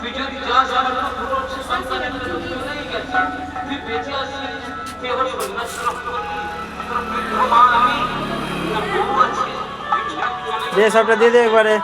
তুই যে সবটা দিয়ে দে একবারে।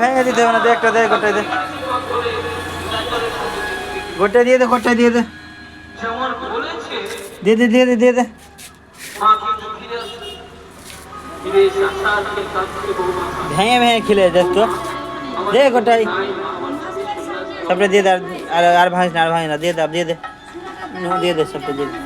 ভেঙে দিতে হবে না দে একটা দে গোটাই দে। গোটাই দিয়ে দে গোটাই দিয়ে দে। দিয়ে দে দিয়ে দে দিয়ে দে। ভেঙে ভেঙে খেলে দেখতো দে গোটাই সবটা দিয়ে দে আর আর ভাঙিস না, আর ভাঙিস না। দিয়ে দে দিয়ে দে। দিয়ে দে, সবটা দিয়ে দে।